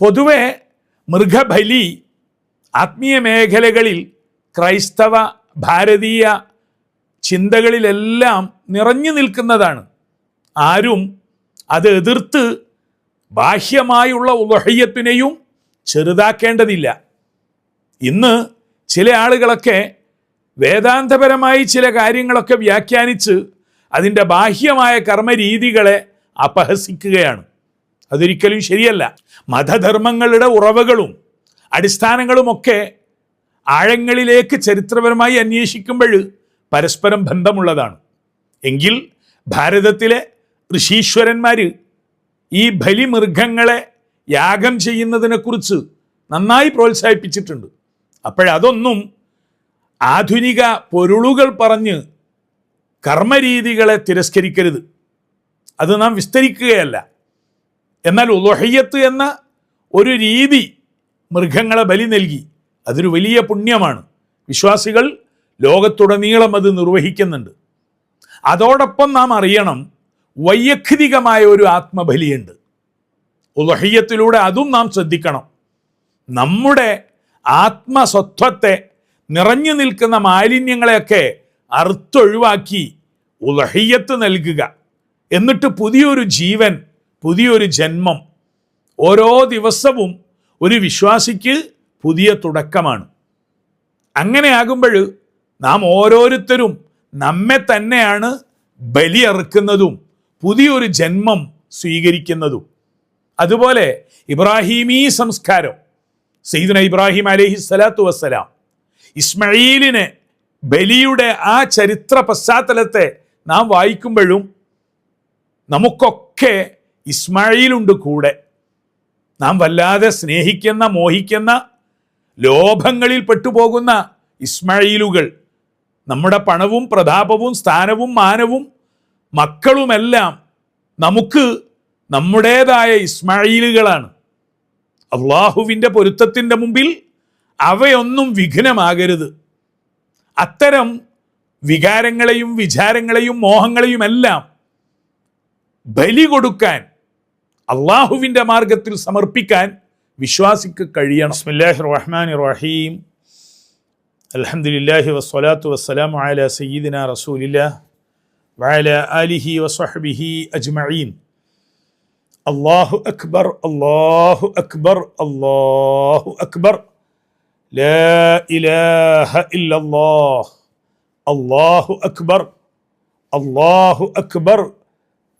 പൊതുവെ മൃഗബലി ആത്മീയ മേഖലകളിൽ ക്രൈസ്തവ ഭാരതീയ ചിന്തകളിലെല്ലാം നിറഞ്ഞു നിൽക്കുന്നതാണ്. ആരും അത് എതിർത്ത് ബാഹ്യമായുള്ള ഉദഹയ്യത്തിനെയും ചെറുതാക്കേണ്ടതില്ല. ഇന്ന് ചില ആളുകളൊക്കെ വേദാന്തപരമായി ചില കാര്യങ്ങളൊക്കെ വ്യാഖ്യാനിച്ച് അതിന്റെ ബാഹ്യമായ കർമ്മരീതികളെ അപഹസിക്കുകയാണ്. അതൊരിക്കലും ശരിയല്ല. മതധർമ്മങ്ങളുടെ ഉറവകളും അടിസ്ഥാനങ്ങളുമൊക്കെ ആഴങ്ങളിലേക്ക് ചരിത്രപരമായി അന്വേഷിക്കുമ്പോൾ പരസ്പരം ബന്ധമുള്ളതാണ്. എങ്കിൽ ഭാരതത്തിലെ ഋഷീശ്വരന്മാർ ഈ ബലിമൃഗങ്ങളെ യാഗം ചെയ്യുന്നതിനെക്കുറിച്ച് നന്നായി പ്രോത്സാഹിപ്പിച്ചിട്ടുണ്ട്. അപ്പോഴതൊന്നും ആധുനിക പൊരുളുകൾ പറഞ്ഞ് കർമ്മരീതികളെ തിരസ്കരിക്കരുത്. അത് നാം വിസ്തരിക്കുകയല്ല. എന്നാൽ ഉലഹയ്യത്ത് എന്ന ഒരു രീതി മൃഗങ്ങളെ ബലി നൽകി. അതൊരു വലിയ പുണ്യമാണ്. വിശ്വാസികൾ ലോകത്തുടനീളം അത് നിർവഹിക്കുന്നുണ്ട്. അതോടൊപ്പം നാം അറിയണം വൈയക്തികമായ ഒരു ആത്മബലിയുണ്ട്. ഉലഹയ്യത്തിലൂടെ അതും നാം ശ്രദ്ധിക്കണം. നമ്മുടെ ആത്മസ്വത്വത്തെ നിറഞ്ഞു നിൽക്കുന്ന മാലിന്യങ്ങളെയൊക്കെ അറുത്തൊഴിവാക്കി ഉലഹയ്യത്ത് നൽകുക. എന്നിട്ട് പുതിയൊരു ജീവൻ പുതിയൊരു ജന്മം. ഓരോ ദിവസവും ഒരു വിശ്വാസിക്ക് പുതിയ തുടക്കമാണ്. അങ്ങനെ ആകുമ്പോൾ നാം ഓരോരുത്തരും നമ്മെ തന്നെയാണ് ബലിയറുക്കുന്നതും പുതിയൊരു ജന്മം സ്വീകരിക്കുന്നതും. അതുപോലെ ഇബ്രാഹീമീ സംസ്കാരം സയ്യിദുന ഇബ്രാഹിം അലഹി സ്വലാത്തു വസ്സലാം ഇസ്മയിലിന് ബലിയുടെ ആ ചരിത്ര പശ്ചാത്തലത്തെ നാം വായിക്കുമ്പോഴും നമുക്കൊക്കെ ഇസ്മായിലുണ്ട് കൂടെ. നാം വല്ലാതെ സ്നേഹിക്കുന്ന മോഹിക്കുന്ന ലോഭങ്ങളിൽ പെട്ടുപോകുന്ന ഇസ്മായിലുകൾ നമ്മുടെ പണവും പ്രതാപവും സ്ഥാനവും മാനവും മക്കളുമെല്ലാം നമുക്ക് നമ്മുടേതായ ഇസ്മായിലുകളാണ്. അള്ളാഹുവിന്റെ പൊരുത്തത്തിന്റെ മുമ്പിൽ അവയൊന്നും വിഘ്നമാകരുത്. അത്തരം വികാരങ്ങളെയും വിചാരങ്ങളെയും മോഹങ്ങളെയുമെല്ലാം ബലി കൊടുക്കാൻ അള്ളാഹുവിന്റെ മാർഗത്തിൽ സമർപ്പിക്കാൻ വിശ്വാസിക്ക് കഴിയണം. ബിസ്മില്ലാഹി റഹ്മാൻ റഹീം അൽഹംദുലില്ലാഹി വസ്സലാത്തു വസ്സലാമു അലാ സയ്യിദിന റസൂലില്ലാ വഅല ആലിഹി വസ്വഹ്ബിഹി അജ്മഈൻ. അല്ലാഹു അക്ബർ അല്ലാഹു അക്ബർ അല്ലാഹു അക്ബർ. ലാ ഇലാഹ ഇല്ലല്ലാഹ്. അല്ലാഹു അക്ബർ അല്ലാഹു അക്ബർ.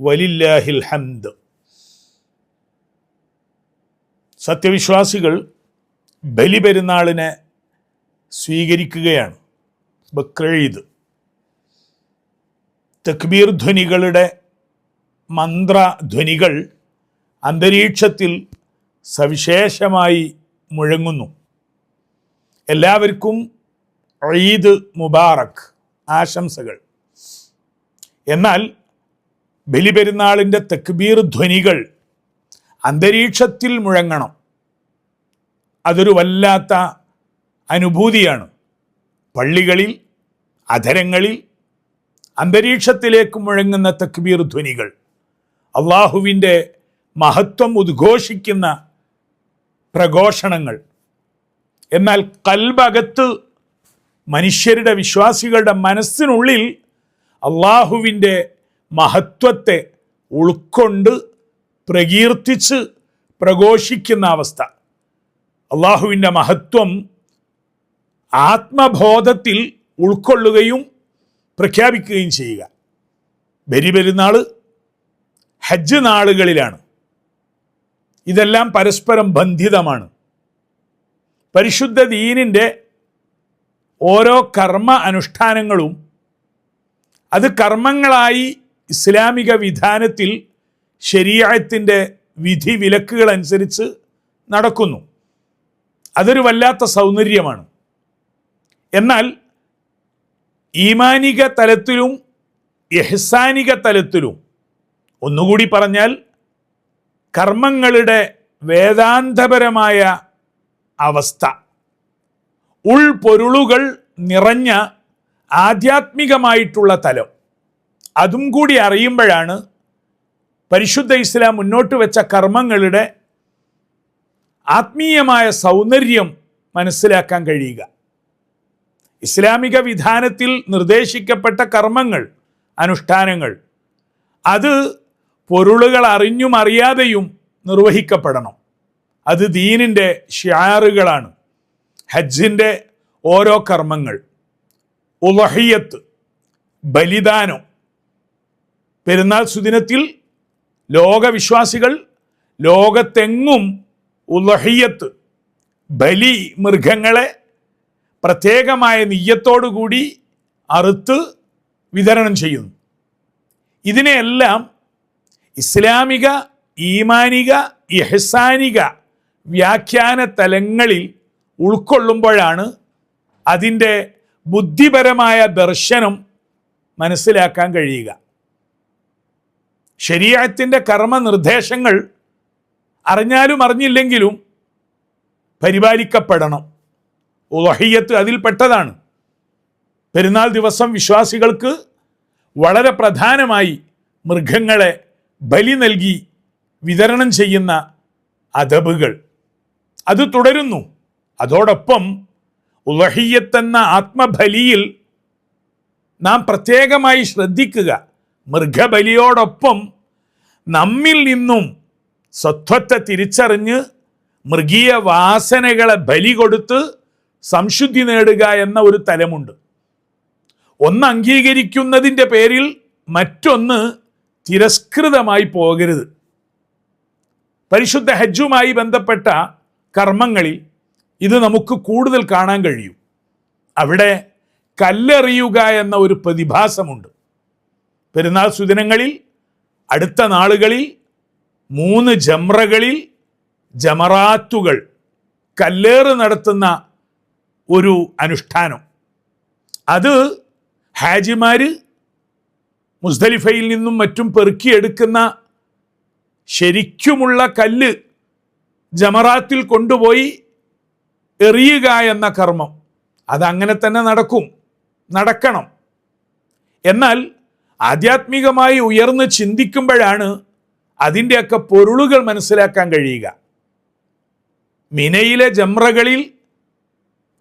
വലില്ലാഹിൽ ഹംദ്. സത്യവിശ്വാസികൾ ബലിപെരുന്നാളിനെ സ്വീകരിക്കുകയാണ്. ബക്രീദ് തക്ബീർ ധ്വനികളുടെ മന്ത്രധ്വനികൾ അന്തരീക്ഷത്തിൽ സവിശേഷമായി മുഴങ്ങുന്നു. എല്ലാവർക്കും ഈദ് മുബാറക് ആശംസകൾ. എന്നാൽ ബലിപെരുന്നാളിന്റെ തക്ബീർ ധ്വനികൾ അന്തരീക്ഷത്തിൽ മുഴങ്ങണം. അതൊരു വല്ലാത്ത അനുഭൂതിയാണ്. പള്ളികളിൽ അധരങ്ങളിൽ അന്തരീക്ഷത്തിലേക്ക് മുഴങ്ങുന്ന തക്ബീർ ധ്വനികൾ അള്ളാഹുവിന്റെ മഹത്വം ഉദ്ഘോഷിക്കുന്ന പ്രഘോഷണങ്ങൾ. എന്നാൽ കൽബകത്ത് മനുഷ്യരുടെ വിശ്വാസികളുടെ മനസ്സിനുള്ളിൽ അള്ളാഹുവിന്റെ മഹത്വത്തെ ഉൾക്കൊണ്ട് പ്രകീർത്തിച്ച് പ്രഘോഷിക്കുന്ന അവസ്ഥ. അള്ളാഹുവിന്റെ മഹത്വം ആത്മബോധത്തിൽ ഉൾക്കൊള്ളുകയും പ്രഖ്യാപിക്കുകയും ചെയ്യുക. ബലി പെരുന്നാൾ ഹജ്ജ് നാളുകളിലാണ്. ഇതെല്ലാം പരസ്പരം ബന്ധിതമാണ്. പരിശുദ്ധ ദീനിന്റെ ഓരോ കർമ്മ അനുഷ്ഠാനങ്ങളും അത് കർമ്മങ്ങളായി ഇസ്ലാമിക വിധാനത്തിൽ ശരീരത്തിന്റെ വിധി വിലക്കുകൾ അനുസരിച്ച് നടക്കുന്നു. അതൊരു വല്ലാത്ത സൗന്ദര്യമാണ്. എന്നാൽ ഈമാനിക തലത്തിലും എഹ്സാനിക തലത്തിലും ഒന്നുകൂടി പറഞ്ഞാൽ കർമ്മങ്ങളുടെ വേദാന്തപരമായ അവസ്ഥ ഉൾപൊരുളുകൾ നിറഞ്ഞ ആധ്യാത്മികമായിട്ടുള്ള തലം അതും കൂടി അറിയുമ്പോഴാണ് പരിശുദ്ധ ഇസ്ലാം മുന്നോട്ട് വെച്ച കർമ്മങ്ങളുടെ ആത്മീയമായ സൗന്ദര്യം മനസ്സിലാക്കാൻ കഴിയുക. ഇസ്ലാമിക വിധാനത്തിൽ നിർദ്ദേശിക്കപ്പെട്ട കർമ്മങ്ങൾ അനുഷ്ഠാനങ്ങൾ അത് പൊരുളുകൾ അറിഞ്ഞും അറിയാതെയും നിർവഹിക്കപ്പെടണം. അത് ദീനിന്റെ ഷിയാറുകളാണ്. ഹജ്ജിന്റെ ഓരോ കർമ്മങ്ങൾ ഉലഹിയത്ത് ബലിദാനം പെരുന്നാൾ സുദിനത്തിൽ ലോകവിശ്വാസികൾ ലോകത്തെങ്ങും ഉലഹിയത്ത് ബലി മൃഗങ്ങളെ പ്രത്യേകമായ നെയ്യത്തോടുകൂടി അറുത്ത് വിതരണം ചെയ്യുന്നു. ഇതിനെയെല്ലാം ഇസ്ലാമിക ഈമാനിക ഇഹ്സാനിക വ്യാഖ്യാന തലങ്ങളിൽ ഉൾക്കൊള്ളുമ്പോഴാണ് അതിന്റെ ബുദ്ധിപരമായ ദർശനം മനസ്സിലാക്കാൻ കഴിയുക. ശരീരത്തിന്റെ കർമ്മനിർദ്ദേശങ്ങൾ അറിഞ്ഞാലും അറിഞ്ഞില്ലെങ്കിലും പരിപാലിക്കപ്പെടണം. ഉലഹിയത്ത് അതിൽപ്പെട്ടതാണ് പെരുന്നാൾ ദിവസം വിശ്വാസികൾക്ക് വളരെ പ്രധാനമായി മൃഗങ്ങളെ ബലി നൽകി വിതരണം ചെയ്യുന്ന അതബുകൾ. അത് തുടരുന്നു. അതോടൊപ്പം ഉലഹിയത്തെന്ന ആത്മബലിയിൽ നാം പ്രത്യേകമായി ശ്രദ്ധിക്കുക. മൃഗബലിയോടൊപ്പം നമ്മിൽ നിന്നും സത്വത്തെ തിരിച്ചറിഞ്ഞ് മൃഗീയ വാസനകളെ ബലി കൊടുത്ത് സംശുദ്ധി നേടുക എന്ന ഒരു തലമുണ്ട്. ഒന്ന് അംഗീകരിക്കുന്നതിന്റെ പേരിൽ മറ്റൊന്ന് തിരസ്കൃതമായി പോകരുത്. പരിശുദ്ധ ഹജ്ജുമായി ബന്ധപ്പെട്ട കർമ്മങ്ങളിൽ ഇത് നമുക്ക് കൂടുതൽ കാണാൻ കഴിയും. അവിടെ കല്ലെറിയുക എന്ന ഒരു പ്രതിഭാസമുണ്ട്. പെരുന്നാൾ സുദിനങ്ങളിൽ അടുത്ത നാളുകളിൽ മൂന്ന് ജമ്രകളിൽ ജമറാത്തുകൾ കല്ലേറ് നടത്തുന്ന ഒരു അനുഷ്ഠാനം. അത് ഹാജിമാർ മുസ്ദലിഫയിൽ നിന്നും മറ്റും പെറുക്കിയെടുക്കുന്ന ശരിക്കുമുള്ള കല്ല് ജമറാത്തിൽ കൊണ്ടുപോയി എറിയുക എന്ന കർമ്മം. അതങ്ങനെ തന്നെ നടക്കും നടക്കണം. എന്നാൽ ആധ്യാത്മികമായി ഉയർന്ന് ചിന്തിക്കുമ്പോഴാണ് അതിന്റെയൊക്കെ പൊരുളുകൾ മനസ്സിലാക്കാൻ കഴിയുക. മിനയിലെ ജമ്രകളിൽ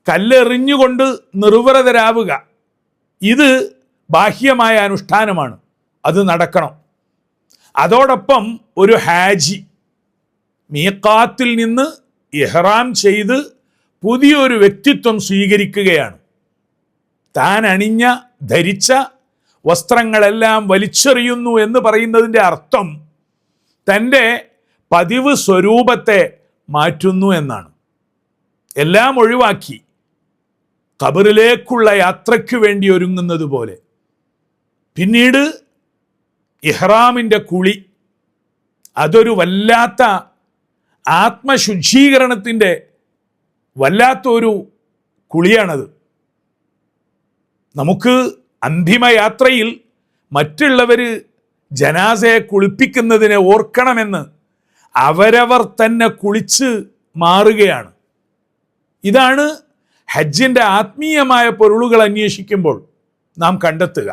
കല്ലെറിഞ്ഞുകൊണ്ട് നിർവ്രതരാവുക ഇത് ബാഹ്യമായ അനുഷ്ഠാനമാണ്. അത് നടക്കണം. അതോടൊപ്പം ഒരു ഹാജി മീക്കാത്തിൽ നിന്ന് ഇഹ്റാം ചെയ്ത് പുതിയൊരു വ്യക്തിത്വം സ്വീകരിക്കുകയാണ്. താൻ അണിഞ്ഞ ധരിച്ച വസ്ത്രങ്ങളെല്ലാം വലിച്ചെറിയുന്നു എന്ന് പറയുന്നതിന്റെ അർത്ഥം തന്റെ പതിവ് സ്വരൂപത്തെ മാറ്റുന്നു എന്നാണ്. എല്ലാം ഒഴിവാക്കി കബറിലേക്കുള്ള യാത്രയ്ക്ക് വേണ്ടി ഒരുങ്ങുന്നത് പോലെ. പിന്നീട് ഇഹ്റാമിന്റെ കുളി അതൊരു വല്ലാത്ത ആത്മശുദ്ധീകരണത്തിന്റെ വല്ലാത്തൊരു കുളിയാണത്. നമുക്ക് അന്തിമയാത്രയിൽ മറ്റുള്ളവർ ജനാസയെ കുളിപ്പിക്കുന്നതിനെ ഓർക്കണമെന്ന് അവരവർ തന്നെ കുളിച്ച് മാറുകയാണ്. ഇതാണ് ഹജ്ജിന്റെ ആത്മീയമായ പൊരുളുകൾ അന്വേഷിക്കുമ്പോൾ നാം കണ്ടെത്തുക.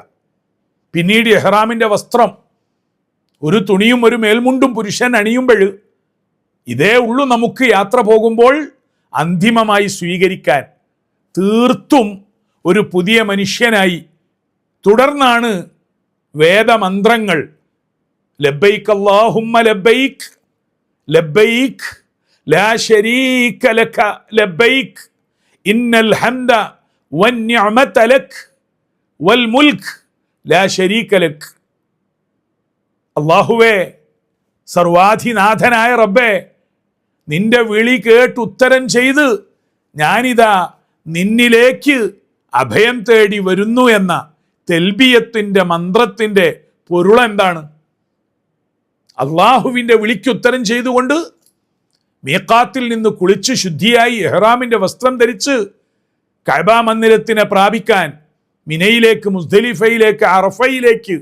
പിന്നീട് എഹ്റാമിന്റെ വസ്ത്രം ഒരു തുണിയും ഒരു മേൽമുണ്ടും പുരുഷൻ അണിയുമ്പോൾ ഇതേ ഉള്ളൂ നമുക്ക് യാത്ര പോകുമ്പോൾ അന്തിമമായി സ്വീകരിക്കാൻ തീർത്തും ഒരു പുതിയ മനുഷ്യനായി തുടർന്നാണ് വേദമന്ത്രങ്ങൾ ലബൈക്ക് അല്ലാഹുമ്മ ലബൈക്ക് ലബൈക്ക് ലാ ശരീക ലക ലബൈക്ക് ഇന്നൽ ഹംദ വന്നിഅമത ലക് വൽ മുൽക്ക് ലാ ശരീക ലക്. അള്ളാഹുവേ സർവാധിനാഥനായ റബ്ബേ നിന്റെ വിളി കേട്ട് ഉത്തരം ചെയ്ത് ഞാനിതാ നിന്നിലേക്ക് അഭയം തേടി വരുന്നു എന്ന തെൽബിയത്തിന്റെ മന്ത്രത്തിന്റെ പൊരുളെന്താണ് അള്ളാഹുവിന്റെ വിളിക്കുത്തരം ചെയ്തുകൊണ്ട് മീക്കാത്തിൽ നിന്ന് കുളിച്ച് ശുദ്ധിയായി എഹ്റാമിന്റെ വസ്ത്രം ധരിച്ച് കൈബാ മന്ദിരത്തിനെ പ്രാപിക്കാൻ മിനയിലേക്ക് മുസ്ദലിഫയിലേക്ക് അറഫയിലേക്ക്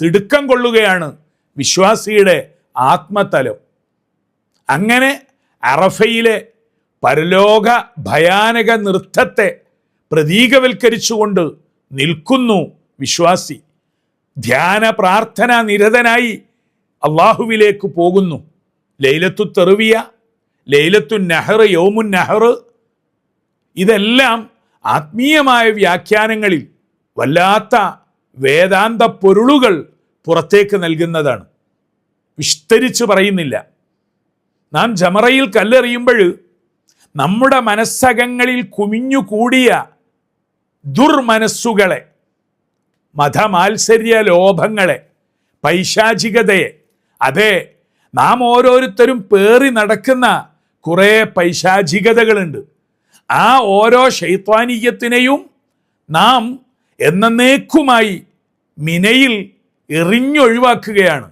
തിടുക്കം കൊള്ളുകയാണ് വിശ്വാസിയുടെ ആത്മതലം. അങ്ങനെ അറഫയിലെ പരലോക ഭയാനക നൃത്തത്തെ പ്രതീകവൽക്കരിച്ചുകൊണ്ട് നിൽക്കുന്നു വിശ്വാസി ധ്യാന പ്രാർത്ഥന നിരതനായി അള്ളാഹുവിലേക്ക് പോകുന്നു. ലൈലത്തു തെറുവിയ ലൈലത്തു നെഹർ യോമുൻ നെഹർ. ഇതെല്ലാം ആത്മീയമായ വ്യാഖ്യാനങ്ങളിൽ വല്ലാത്ത വേദാന്ത പൊരുളുകൾ പുറത്തേക്ക് നൽകുന്നതാണ്. വിസ്തരിച്ച് പറയുന്നില്ല. നാം ജമറയിൽ കല്ലെറിയുമ്പോൾ നമ്മുടെ മനസ്സകങ്ങളിൽ കുമിഞ്ഞുകൂടിയ ദുർമനസ്സുകളെ മതമാത്സര്യ ലോഭങ്ങളെ പൈശാചികതയെ. അതെ നാം ഓരോരുത്തരും പേറി നടക്കുന്ന കുറേ പൈശാചികതകളുണ്ട്. ആ ഓരോ ശൈത്വാനീയത്തിനെയും നാം എന്നേക്കുമായി മിനയിൽ എറിഞ്ഞൊഴിവാക്കുകയാണ്.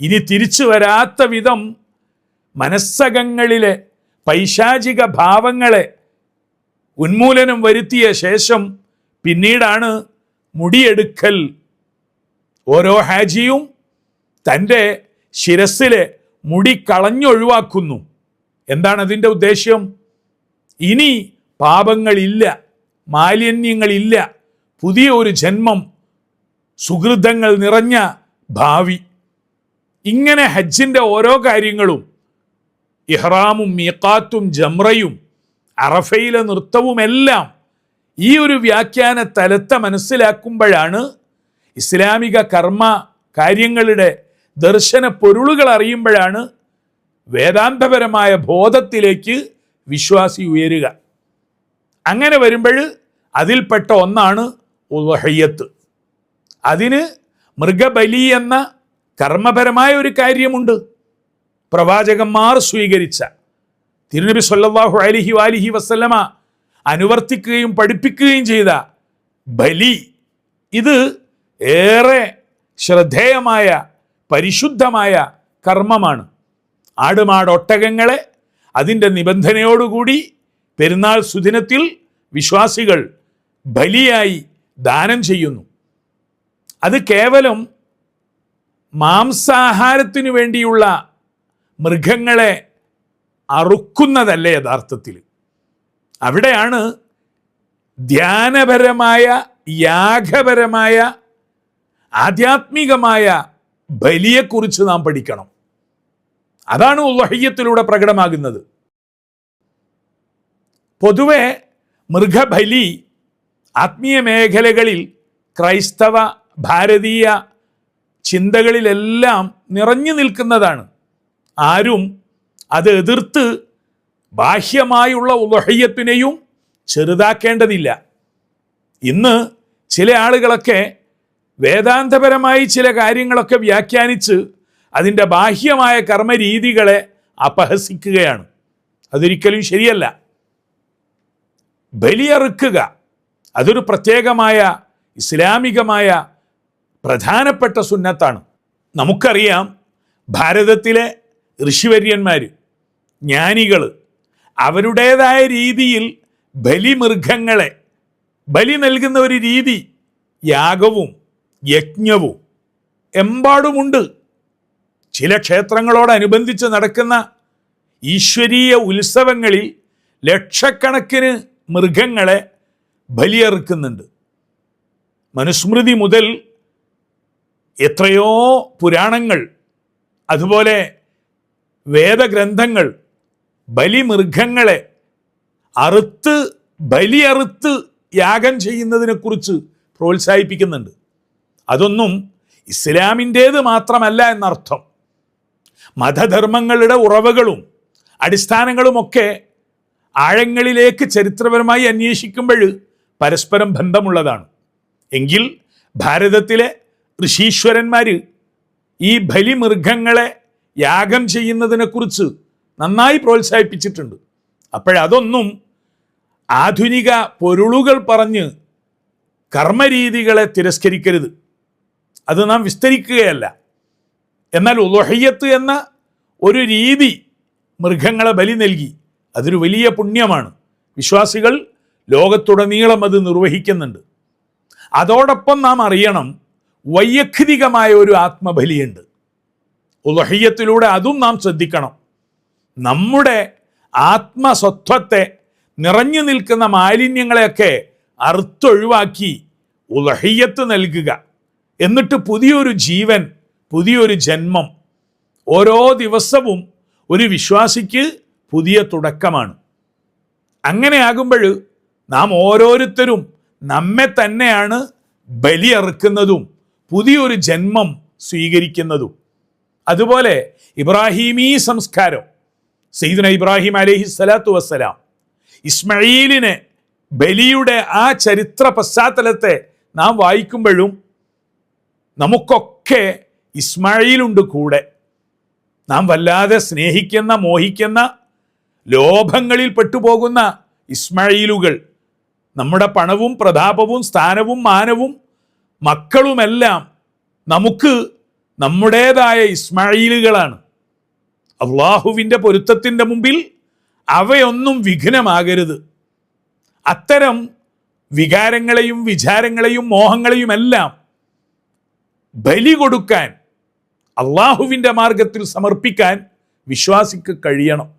ഇനി തിരിച്ചു വരാത്ത വിധം മനസ്സകങ്ങളിലെ പൈശാചിക ഭാവങ്ങളെ ഉന്മൂലനം വരുത്തിയ ശേഷം പിന്നീടാണ് മുടിയെടുക്കൽ. ഓരോ ഹാജിയും തന്റെ ശിരസിലെ മുടി കളഞ്ഞൊഴിവാക്കുന്നു. എന്താണ് അതിന്റെ ഉദ്ദേശ്യം? ഇനി പാപങ്ങളില്ല മാലിന്യങ്ങളില്ല പുതിയ ഒരു ജന്മം സുഹൃതങ്ങൾ നിറഞ്ഞ ഭാവി. ഇങ്ങനെ ഹജ്ജിന്റെ ഓരോ കാര്യങ്ങളും ഇഹ്റാമും മീക്കാത്തും ജംറയും അറഫയിലെ നൃത്തവുമെല്ലാം ഈ ഒരു വ്യാഖ്യാന തലത്തെ മനസ്സിലാക്കുമ്പോഴാണ് ഇസ്ലാമിക കർമ്മ കാര്യങ്ങളുടെ ദർശന പൊരുളുകൾ അറിയുമ്പോഴാണ് വേദാന്തപരമായ ബോധത്തിലേക്ക് വിശ്വാസി ഉയരുക. അങ്ങനെ വരുമ്പോൾ അതിൽപ്പെട്ട ഒന്നാണ് ഉവഹയ്യത്ത് അതിന് മൃഗബലി എന്ന കർമ്മപരമായ ഒരു കാര്യമുണ്ട്. പ്രവാചകന്മാർ സ്വീകരിച്ച. തിരുനബി സല്ലല്ലാഹു അലൈഹി വാലിഹി വസല്ലമ അനുവർത്തിക്കുകയും പഠിപ്പിക്കുകയും ചെയ്ത ബലി. ഇത് ഏറെ ശ്രദ്ധേയമായ പരിശുദ്ധമായ കർമ്മമാണ്. ആടുമാടൊട്ടകങ്ങളെ അതിന്റെ നിബന്ധനയോടുകൂടി പെരുന്നാൾ സുദിനത്തിൽ വിശ്വാസികൾ ബലിയായി ദാനം ചെയ്യുന്നു. അത് കേവലം മാംസാഹാരത്തിനു വേണ്ടിയുള്ള മൃഗങ്ങളെ അറുക്കുന്നതല്ല യഥാർത്ഥത്തിൽ. അവിടെയാണ് ധ്യാനപരമായ യാഗപരമായ ആധ്യാത്മികമായ ബലിയെക്കുറിച്ച് നാം പഠിക്കണം. അതാണ് ഉള്ളഹയ്യത്തിലൂടെ പ്രകടമാകുന്നത്. പൊതുവെ മൃഗബലി ആത്മീയ മേഖലകളിൽ ക്രൈസ്തവ ഭാരതീയ ചിന്തകളിലെല്ലാം നിറഞ്ഞു നിൽക്കുന്നതാണ്. ആരും അത് എതിർത്ത് ബാഹ്യമായുള്ള ഉലഹയ്യത്തിനെയും ചെറുതാക്കേണ്ടതില്ല. ഇന്ന് ചില ആളുകളൊക്കെ വേദാന്തപരമായി ചില കാര്യങ്ങളൊക്കെ വ്യാഖ്യാനിച്ച് അതിന്റെ ബാഹ്യമായ കർമ്മരീതികളെ അപഹസിക്കുകയാണ്. അതൊരിക്കലും ശരിയല്ല. ബലിയറുക്കുക അതൊരു പ്രത്യേകമായ ഇസ്ലാമികമായ പ്രധാനപ്പെട്ട സുന്നത്താണ്. നമുക്കറിയാം ഭാരതത്തിലെ ഋഷിവര്യന്മാർ ജ്ഞാനികൾ അവരുടേതായ രീതിയിൽ ബലിമൃഗങ്ങളെ ബലി നൽകുന്ന ഒരു രീതി യാഗവും യജ്ഞവും എമ്പാടുമുണ്ട്. ചില ക്ഷേത്രങ്ങളോടനുബന്ധിച്ച് നടക്കുന്ന ഈശ്വരീയ ഉത്സവങ്ങളിൽ ലക്ഷക്കണക്കിന് മൃഗങ്ങളെ ബലിയറുക്കുന്നുണ്ട്. മനുസ്മൃതി മുതൽ എത്രയോ പുരാണങ്ങൾ അതുപോലെ വേദഗ്രന്ഥങ്ങൾ ബലിമൃഗങ്ങളെ അറുത്ത് ബലിയറുത്ത് യാഗം ചെയ്യുന്നതിനെക്കുറിച്ച് പ്രോത്സാഹിപ്പിക്കുന്നുണ്ട്. അതൊന്നും ഇസ്ലാമിന്റേത് മാത്രമല്ല എന്നർത്ഥം. മതധർമ്മങ്ങളുടെ ഉറവകളും അടിസ്ഥാനങ്ങളുമൊക്കെ ആഴങ്ങളിലേക്ക് ചരിത്രപരമായി അന്വേഷിക്കുമ്പോൾ പരസ്പരം ബന്ധമുള്ളതാണ്. എങ്കിൽ ഭാരതത്തിലെ ഋഷീശ്വരന്മാർ ഈ ബലിമൃഗങ്ങളെ യാഗം ചെയ്യുന്നതിനെക്കുറിച്ച് നന്നായി പ്രോത്സാഹിപ്പിച്ചിട്ടുണ്ട്. അപ്പോഴതൊന്നും ആധുനിക പൊരുളുകൾ പറഞ്ഞ് കർമ്മരീതികളെ തിരസ്കരിക്കരുത്. അത് നാം വിസ്തരിക്കുകയല്ല. എന്നാൽ ഉലഹയ്യത്ത് എന്ന ഒരു രീതി മൃഗങ്ങളെ ബലി നൽകി. അതൊരു വലിയ പുണ്യമാണ്. വിശ്വാസികൾ ലോകത്തുടനീളം അത് നിർവഹിക്കുന്നുണ്ട്. അതോടൊപ്പം നാം അറിയണം വൈയക്തികമായ ഒരു ആത്മബലിയുണ്ട്. ഉലഹയ്യത്തിലൂടെ അതും നാം ശ്രദ്ധിക്കണം. നമ്മുടെ ആത്മസ്വത്വത്തെ നിറഞ്ഞു നിൽക്കുന്ന മാലിന്യങ്ങളെയൊക്കെ അറുത്തൊഴിവാക്കി ഉലഹയ്യത്ത് നൽകുക. എന്നിട്ട് പുതിയൊരു ജീവൻ പുതിയൊരു ജന്മം. ഓരോ ദിവസവും ഒരു വിശ്വാസിക്ക് പുതിയ തുടക്കമാണ്. അങ്ങനെയാകുമ്പോൾ നാം ഓരോരുത്തരും നമ്മെ തന്നെയാണ് ബലിയറുക്കുന്നതും പുതിയൊരു ജന്മം സ്വീകരിക്കുന്നതും. അതുപോലെ ഇബ്രാഹീമീ സംസ്കാരം. സയ്യിദുന ഇബ്രാഹിം അലഹി സ്വലാത്തു വസ്സലാം. ഇസ്മയിലിനെ ബലിയുടെ ആ ചരിത്ര പശ്ചാത്തലത്തെ നാം വായിക്കുമ്പോഴും നമുക്കൊക്കെ ഇസ്മായിലുണ്ട് കൂടെ. നാം വല്ലാതെ സ്നേഹിക്കുന്ന മോഹിക്കുന്ന ലോഭങ്ങളിൽ പെട്ടുപോകുന്ന ഇസ്മായിലുകൾ നമ്മുടെ പണവും പ്രതാപവും സ്ഥാനവും മാനവും മക്കളുമെല്ലാം നമുക്ക് നമ്മുടേതായ ഇസ്മായിലുകളാണ് അള്ളാഹുവിന്റെ പൊരുത്തത്തിന്റെ മുമ്പിൽ അവയൊന്നും വിഘ്നമാകരുത്. അത്തരം വികാരങ്ങളെയും വിചാരങ്ങളെയും മോഹങ്ങളെയുമെല്ലാം ബലി കൊടുക്കാൻ അള്ളാഹുവിന്റെ മാർഗത്തിൽ സമർപ്പിക്കാൻ വിശ്വാസിക്ക് കഴിയണം.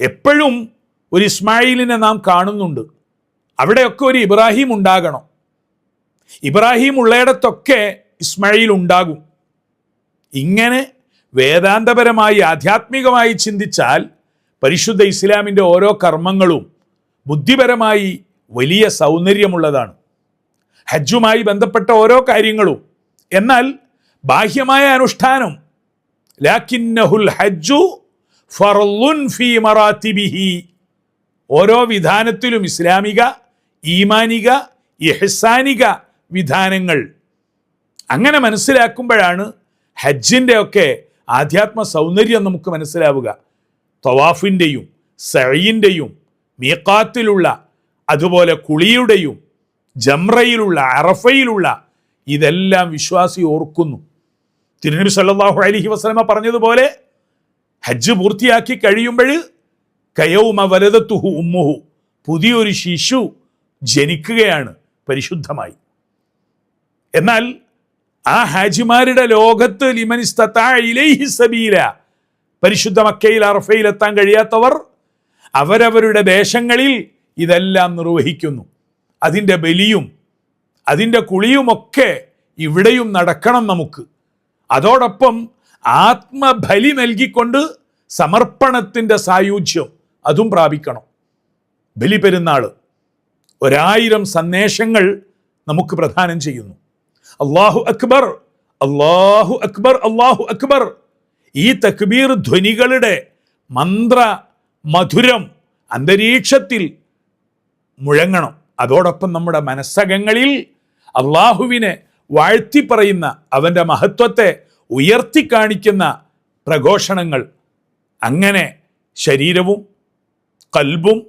എപ്പോഴും ഒരു ഇസ്മായിലിനെ നാം കാണുന്നുണ്ട്. അവിടെയൊക്കെ ഒരു ഇബ്രാഹിം ഉണ്ടാകണം. ഇബ്രാഹിം ഉള്ളയിടത്തൊക്കെ ഇസ്മായിൽ ഉണ്ടാകും. ഇങ്ങനെ വേദാന്തപരമായി ആധ്യാത്മികമായി ചിന്തിച്ചാൽ പരിശുദ്ധ ഇസ്ലാമിന്റെ ഓരോ കർമ്മങ്ങളും ബുദ്ധിപരമായി വലിയ സൗന്ദര്യമുള്ളതാണ്. ഹജ്ജുമായി ബന്ധപ്പെട്ട ഓരോ കാര്യങ്ങളും. എന്നാൽ ബാഹ്യമായ അനുഷ്ഠാനം ലാക്കിന്നഹുൽ ഹജ്ജു ഫർലുൻ ഫീ മറാത്തിബിഹി ഓരോ വിധാനത്തിലും ഇസ്ലാമിക ഈമാനിക ഇഹ്സാനിക വിധാനങ്ങൾ. അങ്ങനെ മനസ്സിലാക്കുമ്പോഴാണ് ഹജ്ജിന്റെ ഒക്കെ ആധ്യാത്മ സൗന്ദര്യം നമുക്ക് മനസ്സിലാവുക. തവാഫിന്റെയും സഴയിന്റെയും മീക്കാത്തിലുള്ള അതുപോലെ കുളിയുടെയും ജംറയിലുള്ള അറഫയിലുള്ള ഇതെല്ലാം വിശ്വാസി ഓർക്കുന്നു. തിരുനബി സല്ലാഹു അലഹി വസ്ലമ പറഞ്ഞതുപോലെ ഹജ്ജ് പൂർത്തിയാക്കി കഴിയുമ്പോൾ കയൗമ വലതത്തുഹു ഉമ്മുഹു പുതിയൊരു ശിശു ജനിക്കുകയാണ് പരിശുദ്ധമായി. എന്നാൽ ആ ഹാജിമാരുടെ ലോകത്ത് സബീല. പരിശുദ്ധ മക്കയിൽ അറഫയിലെത്താൻ കഴിയാത്തവർ അവരവരുടെ ദേശങ്ങളിൽ ഇതെല്ലാം നിർവഹിക്കുന്നു. അതിന്റെ ബലിയും അതിന്റെ കുളിയുമൊക്കെ ഇവിടെയും നടക്കണം നമുക്ക്. അതോടൊപ്പം ആത്മബലി നൽകിക്കൊണ്ട് സമർപ്പണത്തിന്റെ സായുജ്യം അതും പ്രാപിക്കണം. ബലി പെരുന്നാൾ. ഒരായിരം സന്ദേശങ്ങൾ നമുക്ക് പ്രദാനം ചെയ്യുന്നു. അള്ളാഹു അക്ബർ അള്ളാഹു അക്ബർ അള്ളാഹു അക്ബർ. ഈ തക്ബീർ ധ്വനികളുടെ മന്ത്ര മധുരം അന്തരീക്ഷത്തിൽ മുഴങ്ങണം. അതോടൊപ്പം നമ്മുടെ മനസ്സകങ്ങളിൽ അള്ളാഹുവിനെ വാഴ്ത്തി പറയുന്ന അവന്റെ മഹത്വത്തെ ഉയർത്തി കാണിക്കുന്ന പ്രഘോഷണങ്ങൾ. അങ്ങനെ ശരീരവും കൽബും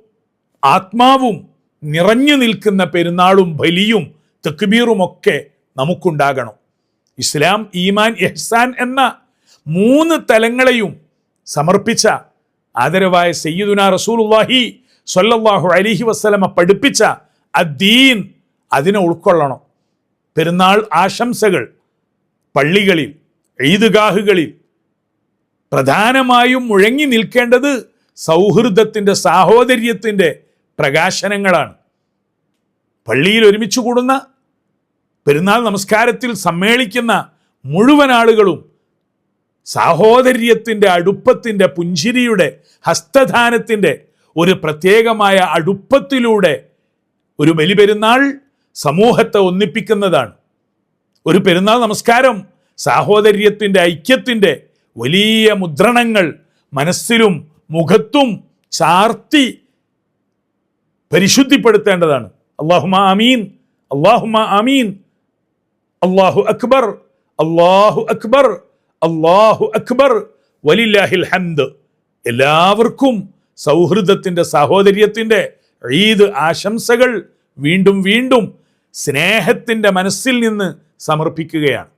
ആത്മാവും നിറഞ്ഞു നിൽക്കുന്ന പെരുന്നാളും ബലിയും തെക്കുബീറുമൊക്കെ നമുക്കുണ്ടാകണം. ഇസ്ലാം ഈമാൻ എഹ്സാൻ എന്ന മൂന്ന് തലങ്ങളെയും സമർപ്പിച്ച ആദരവായ സയ്യിദുന റസൂലുള്ളാഹി സ്വല്ലല്ലാഹു അലിഹി വസ്ലമ പഠിപ്പിച്ച അദ്ദീൻ അതിനെ ഉൾക്കൊള്ളണം. പെരുന്നാൾ ആശംസകൾ പള്ളികളിൽ ഈദ്ഗാഹുകളിൽ പ്രധാനമായും മുഴങ്ങി നിൽക്കേണ്ടത് സൗഹൃദത്തിന്റെ സാഹോദര്യത്തിന്റെ പ്രകാശനങ്ങളാണ്. പള്ളിയിൽ ഒരുമിച്ച് കൂടുന്ന പെരുന്നാൾ നമസ്കാരത്തിൽ സമ്മേളിക്കുന്ന മുഴുവൻ ആളുകളും സാഹോദര്യത്തിന്റെ അടുപ്പത്തിന്റെ പുഞ്ചിരിയുടെ ഹസ്തദാനത്തിന്റെ ഒരു പ്രത്യേകമായ അടുപ്പത്തിലൂടെ ഒരു ബലിപെരുന്നാൾ സമൂഹത്തെ ഒന്നിപ്പിക്കുന്നതാണ്. ഒരു പെരുന്നാൾ നമസ്കാരം സാഹോദര്യത്തിന്റെ ഐക്യത്തിന്റെ വലിയ മുദ്രണങ്ങൾ മനസ്സിലും മുഖത്തും ചാർത്തി പരിശുദ്ധിപ്പെടുത്തേണ്ടതാണ്. അള്ളാഹുമ അമീൻ അള്ളാഹുമ അമീൻ അള്ളാഹു അക്ബർ അള്ളാഹു അക്ബർ അള്ളാഹു അക്ബർ. വലില്ലാഹിൽ ഹംദ്. എല്ലാവർക്കും സൗഹൃദത്തിന്റെ സഹോദര്യത്തിന്റെ ഈദ് ആശംസകൾ വീണ്ടും വീണ്ടും സ്നേഹത്തിന്റെ മനസ്സിൽ നിന്ന് സമർപ്പിക്കുകയാണ്.